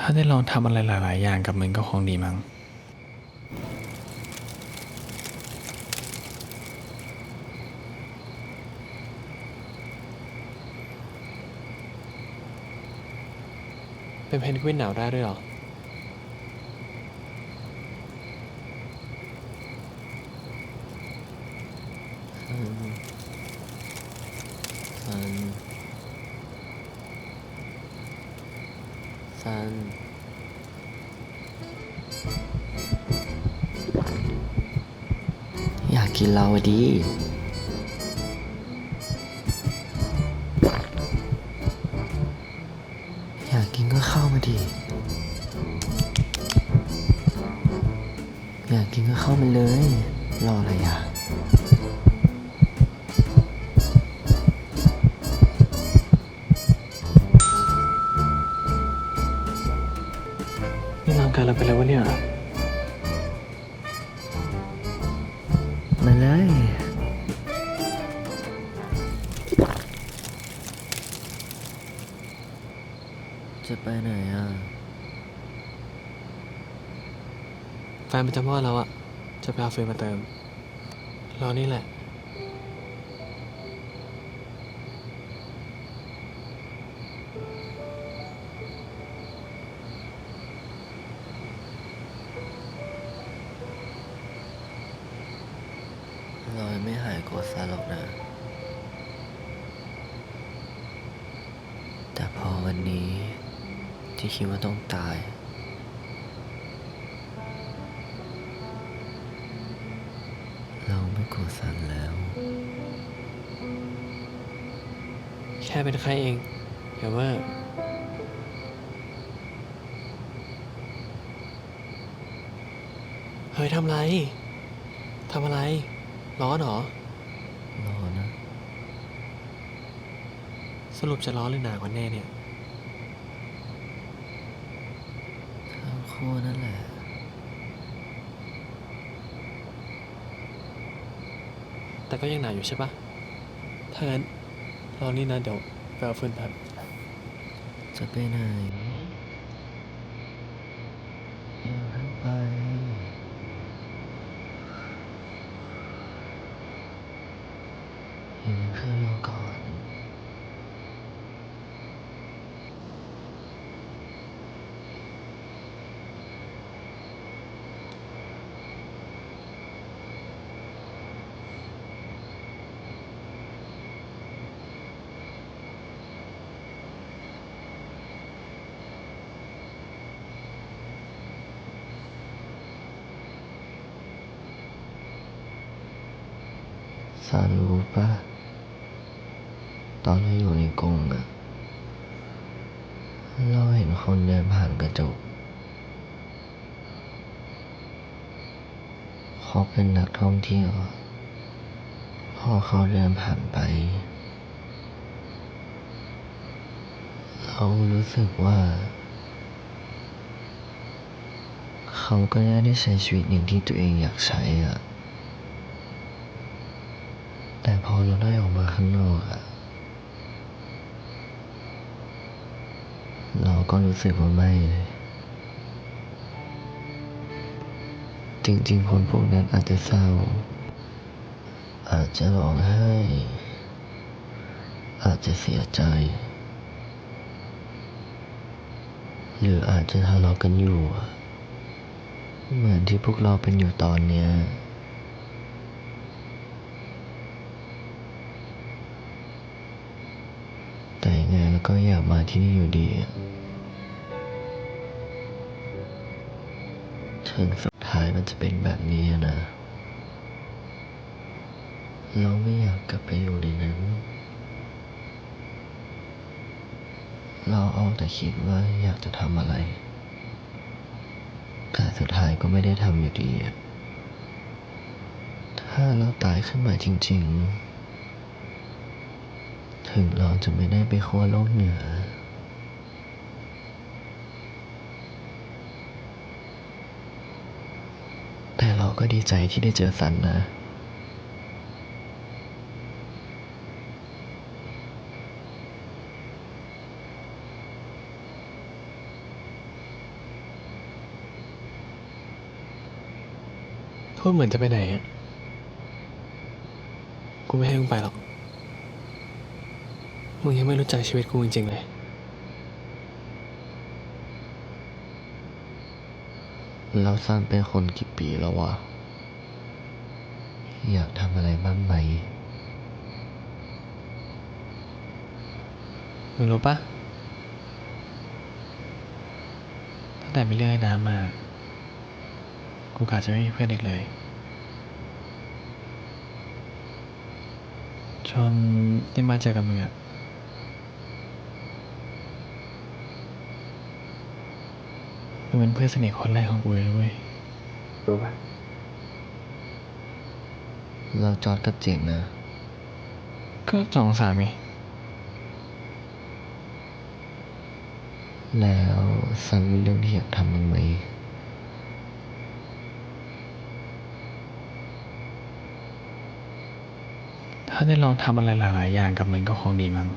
ถ้าได้ลองทำอะไรหลาย ๆ อย่างกับมึงก็คงดีมั้งเป็นเพนกวินหนาวได้ด้วยหรอ ซัน ซันอยากกินเราดี อยากกินก็เข้ามาดิอยากกินก็เข้ามาเลย รออะไรอะางกายเราเป็นอะไรวะเนี่ย มาเลย จะไปไหนอะ แฟนประจำว่าเราอะจะไปเอาเฟรมมาเติม เรานี่แหละ ที่คิดว่าต้องตาย เราไม่โกรธสันแล้ว แค่เป็นใครเองอย่าเว่าเฮ้ยทำไรทำอะไร ร้อนเหรอรอนะ สรุปจะร้อนหรือหนาวกันแน่เนี่ย ทั้ง คู่นั่นแหละแต่ก็ยังหนาวอยู่ใช่ปะถ้างั้นเรานี่นะเดี๋ยวไปเอาฟืนแป๊บจะไปไหนอย่าเพิ่งไปเห็นเพื่อนเราก่อน สารู้ป่ะ ตอนเราอยู่ในกรงอะเราเห็นคนเดินผ่านกระจกเขาเป็นนักท่องเที่ยวพอเขาเดินผ่านไป เรารู้สึกว่า เขาก็น่าได้ใช้ชีวิตอย่างที่ตัวเองอยากใช้อะ แต่พอเราได้ออกมาข้างนอกอะเราก็รู้สึกว่าไม่เลยจริง ๆ คนพวกนั้นอาจจะเศร้า อาจจะร้องไห้ อาจจะเสียใจ หรืออาจจะทะเลาะกันอยู่ เหมือนที่พวกเราเป็นอยู่ตอนเนี้ย แต่ยังไงแล้ว ก็อยากมาที่นี่อยู่ดี ถึงสุดท้ายมันจะเป็นแบบนี้นะ เราไม่อยากกลับไปอยู่ในนั้น เราเอาแต่คิดว่าอยากจะทำอะไร แต่สุดท้ายก็ไม่ได้ทำอยู่ดี ถ้าเราตายขึ้นมาจริง ๆ ถึงเราจะไม่ได้ไปขั้วโลกเหนือ แต่เราก็ดีใจที่ได้เจอสันนะ พูดเหมือนจะไปไหนอะกูไม่ให้มึงไปหรอก มึงยังไม่รู้จักชีวิตกูจริงๆเลย เราสั้นเป็นคนกี่ปีแล้ววะ อยากทำอะไรบ้างไหม มึงรู้ปะตั้งแต่มีเรื่องไอ้น้ำมา กูกะจะไม่มีเพื่อนอีกเลย จนได้มาเจอกับมึงอะ มึงเป็นเพื่อนสนิทคนแรกของกูเลยเว้ย รู้ปะเราจอดกับเจ๋งนะ ก็สองสามไงแล้วซันมีเรื่องที่อยากทำบ้างไหม ถ้าได้ลองทำอะไรหลาย ๆ อย่างกับมึงก็คงดีมั้ง